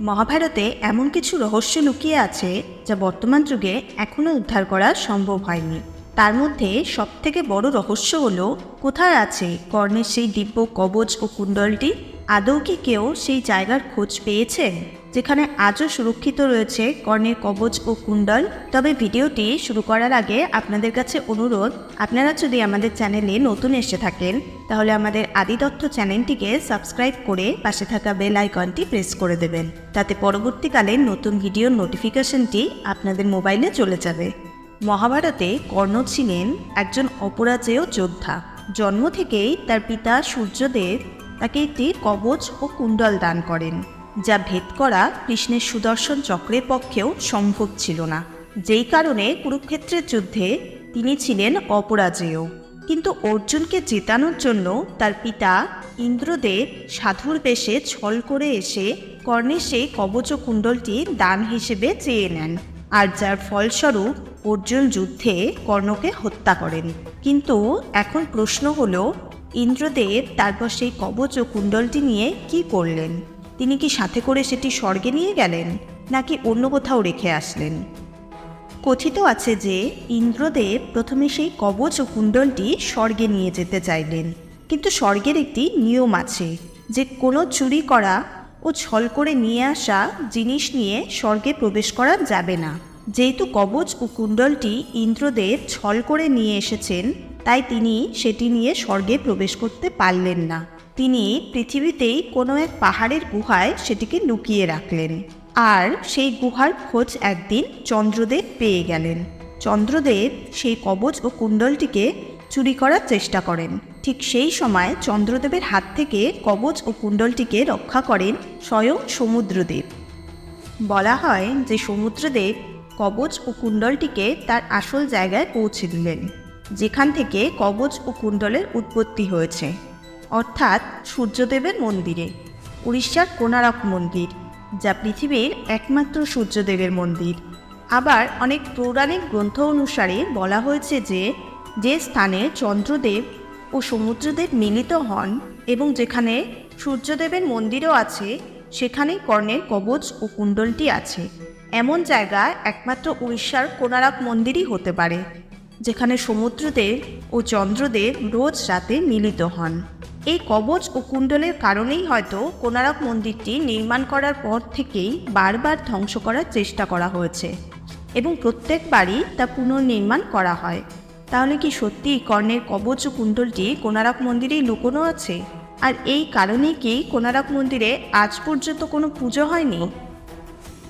মহাভারতে এমন কিছু রহস্য লুকিয়ে আছে যা বর্তমান যুগে এখনও উদ্ধার করা সম্ভব হয়নি। তার মধ্যে সবথেকে বড় রহস্য হল, কোথায় আছে কর্ণের সেই দিব্য কবচ ও কুণ্ডলটি? আদৌ কি কেউ সেই জায়গার খোঁজ পেয়েছেন? যেখানে আজও সুরক্ষিত রয়েছে কর্ণের কবচ ও কুণ্ডল। তবে ভিডিওটি শুরু করার আগে আপনাদের কাছে অনুরোধ, আপনারা যদি আমাদের চ্যানেলে নতুন এসে থাকেন, তাহলে আমাদের আদি তথ্য চ্যানেলটিকে সাবস্ক্রাইব করে পাশে থাকা বেল আইকনটি প্রেস করে দেবেন। তাতে পরবর্তীকালে নতুন ভিডিওর নোটিফিকেশনটি আপনাদের মোবাইলে চলে যাবে। মহাভারতে কর্ণ ছিলেন একজন অপরাজেয় যোদ্ধা। জন্ম থেকেই তার পিতা সূর্যদেব তাকে একটি কবচ ও কুণ্ডল দান করেন, যা ভেদ করা কৃষ্ণের সুদর্শন চক্রের পক্ষেও সম্ভব ছিল না। যেই কারণে কুরুক্ষেত্রের যুদ্ধে তিনি ছিলেন অপরাজেয়। কিন্তু অর্জুনকে জেতানোর জন্য তার পিতা ইন্দ্রদেব সাধুর বেশে ছল করে এসে কর্ণের সেই কবচ ও কুণ্ডলটি দান হিসেবে চেয়ে নেন। আর যার ফলস্বরূপ অর্জুন যুদ্ধে কর্ণকে হত্যা করেন। কিন্তু এখন প্রশ্ন হলো ইন্দ্রদেব তারপর সেই কবচ ও কুণ্ডলটি নিয়ে কি করলেন? তিনি কি সাথে করে সেটি স্বর্গে নিয়ে গেলেন, নাকি অন্য কোথাও রেখে আসলেন? কথিত আছে যে, ইন্দ্রদেব প্রথমে সেই কবচ ও কুণ্ডলটি স্বর্গে নিয়ে যেতে চাইলেন। কিন্তু স্বর্গের একটি নিয়ম আছে যে, কোনো চুরি করা ও ছল করে নিয়ে আসা জিনিস নিয়ে স্বর্গে প্রবেশ করা যাবে না। যেহেতু কবচ ও কুণ্ডলটি ইন্দ্রদেব ছল করে নিয়ে এসেছেন তাই তিনি সেটি নিয়ে স্বর্গে প্রবেশ করতে পারলেন না। তিনি পৃথিবীতেই কোনো এক পাহাড়ের গুহায় সেটিকে লুকিয়ে রাখলেন। আর সেই গুহার খোঁজ একদিন চন্দ্রদেব পেয়ে গেলেন। চন্দ্রদেব সেই কবচ ও কুণ্ডলটিকে চুরি করার চেষ্টা করেন। ঠিক সেই সময় চন্দ্রদেবের হাত থেকে কবচ ও কুণ্ডলটিকে রক্ষা করেন স্বয়ং সমুদ্রদেব। বলা হয় যে সমুদ্রদেব কবচ ও কুণ্ডলটিকে তার আসল জায়গায় পৌঁছে দিলেন। যেখান থেকে কবচ ও কুণ্ডলের উৎপত্তি হয়েছে। অর্থাৎ সূর্যদেবের মন্দিরে, উড়িষ্যার কোনারক মন্দির, যা পৃথিবীর একমাত্র সূর্যদেবের মন্দির। আবার অনেক পৌরাণিক গ্রন্থ অনুসারে বলা হয়েছে যে যে স্থানে চন্দ্রদেব ও সমুদ্রদেব মিলিত হন এবং যেখানে সূর্যদেবের মন্দিরও আছে, সেখানেই কর্ণের কবচ ও কুণ্ডলটি আছে। এমন জায়গা একমাত্র উড়িষ্যার কোনারক মন্দিরই হতে পারে। যেখানে সমুদ্রদেব ও চন্দ্রদেব রোজ রাতে মিলিত হন। এই কবচ ও কুণ্ডলের কারণেই হয়তো কোনারক মন্দিরটি নির্মাণ করার পর থেকেই বারবার ধ্বংস করার চেষ্টা করা হয়েছে এবং প্রত্যেকবারই তা পুনর্নির্মাণ করা হয়। তাহলে কি সত্যিই কর্ণের কবচ ও কুণ্ডলটি কোনারক মন্দিরেই লুকোনো আছে? আর এই কারণেই কি কোনারক মন্দিরে আজ পর্যন্ত কোনো পুজো হয়নি?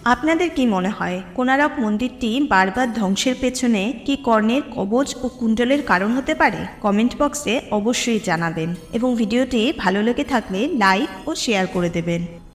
আপনাদের কি মনে হয় কোনারক মন্দিরটি বারবার ধ্বংসের পেছনে কি কর্ণের কবচ ও কুণ্ডলের কারণ হতে পারে? কমেন্ট বক্সে অবশ্যই জানাবেন এবং ভিডিওটি ভালো লেগে থাকলে লাইক ও শেয়ার করে দেবেন।